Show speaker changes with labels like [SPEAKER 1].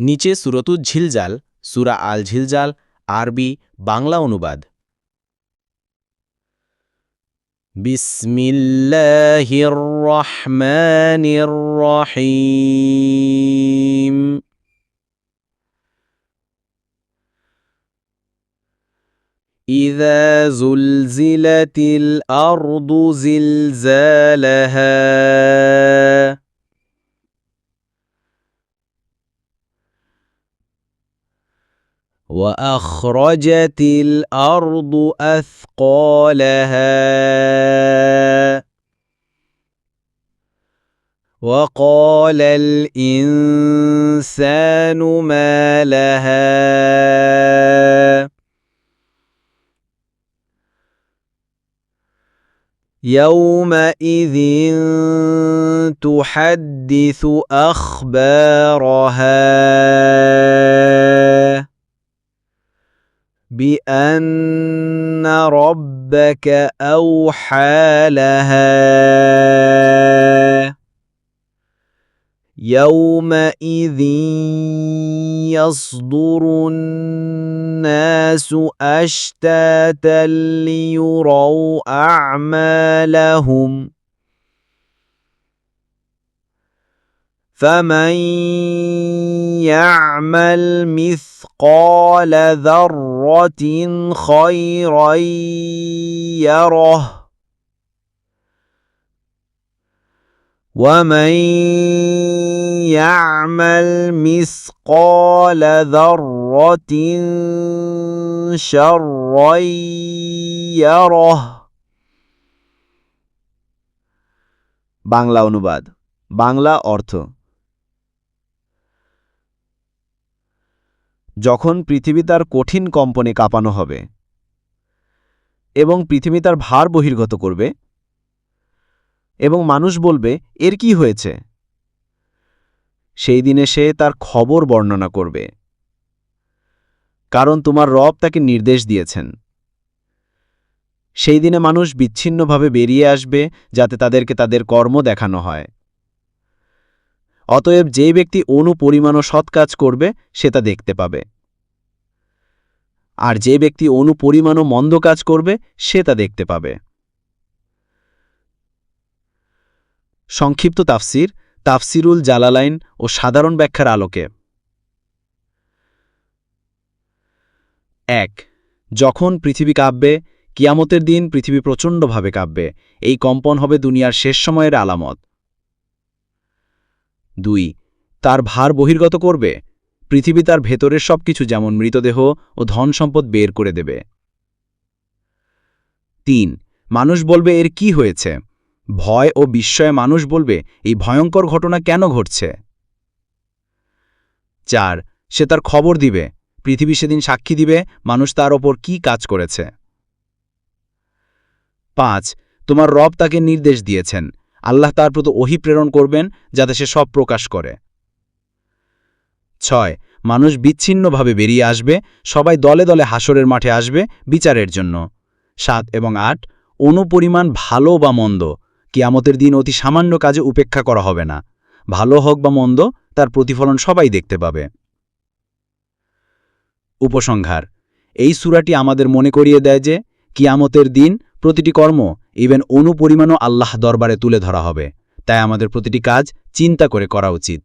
[SPEAKER 1] নিচে সুরতুজ ঝিলজাল সুরা আল ঝিলজাল আরবি বাংলা অনুবাদ বিসমিল্লাহির রহমানির রহিম إذا زلزلت الأرض زلزالها وأخرجت الأرض أثقالها. وقال الإنسان ما لها. يومئذ تحدث أخبارها. بأن ربك أوحى لها. يومئذ يصدر الناس أشتاتا ليروا أعمالهم. فمن يعمل مثقال ذرة خيرا يره ومن يعمل مثقال ذرة شرا يره বাংলা অনুবাদ বাংলা অর্থ যখন পৃথিবী তার কঠিন কম্পনে কাঁপানো হবে এবং পৃথিবী তার ভার বহির্গত করবে এবং মানুষ বলবে, এর কি হয়েছে? সেই দিনে সে তার খবর বর্ণনা করবে। কারণ তোমার রব তাকে নির্দেশ দিয়েছেন। সেই দিনে মানুষ বিচ্ছিন্নভাবে বেরিয়ে আসবে যাতে তাদেরকে তাদের কর্ম দেখানো হয়। অতএব যে ব্যক্তি অনুপরিমাণও সৎ কাজ করবে, সে তা দেখতে পাবে। আর যে ব্যক্তি অনুপরিমাণও মন্দ কাজ করবে, সে তা দেখতে পাবে। সংক্ষিপ্ত তাফসির, তাফসিরুল জালালাইন ও সাধারণ ব্যাখ্যার আলোকে। এক, যখন পৃথিবী কাঁপবে, কিয়ামতের দিন পৃথিবী প্রচণ্ডভাবে কাঁপবে। এই কম্পন হবে দুনিয়ার শেষ সময়ের আলামত। দুই, তার ভার বহির্গত করবে। পৃথিবী তার ভেতরের সব কিছু যেমন মৃতদেহ ও ধন সম্পদ, বের করে দেবে। তিন, মানুষ বলবে, এর কি হয়েছে? ভয় ও বিস্ময়ে মানুষ বলবে, এই ভয়ঙ্কর ঘটনা কেন ঘটছে? চার, সে তার খবর দিবে। পৃথিবী সেদিন সাক্ষী দিবে, মানুষ তার ওপর কি কাজ করেছে। পাঁচ, তোমার রব তাকে নির্দেশ দিয়েছেন। আল্লাহ তার প্রতি ওহি প্রেরণ করবেন যাতে সে সব প্রকাশ করে। ছয়, মানুষ বিচ্ছিন্নভাবে বেরিয়ে আসবে, সবাই দলে দলে হাসরের মাঠে আসবে বিচারের জন্য। সাত এবং আট, অনুপরিমাণ ভালো বা মন্দ, কিয়ামতের দিন অতি সামান্য কাজে উপেক্ষা করা হবে না। ভালো হোক বা মন্দ, তার প্রতিফলন সবাই দেখতে পাবে। উপসংহার, এই সুরাটি আমাদের মনে করিয়ে দেয় যে, কিয়ামতের দিন প্রতিটি কর্ম ইভেন অনুপরিমাণও আল্লাহ দরবারে তুলে ধরা হবে। তাই আমাদের প্রতিটি কাজ চিন্তা করে করা উচিত।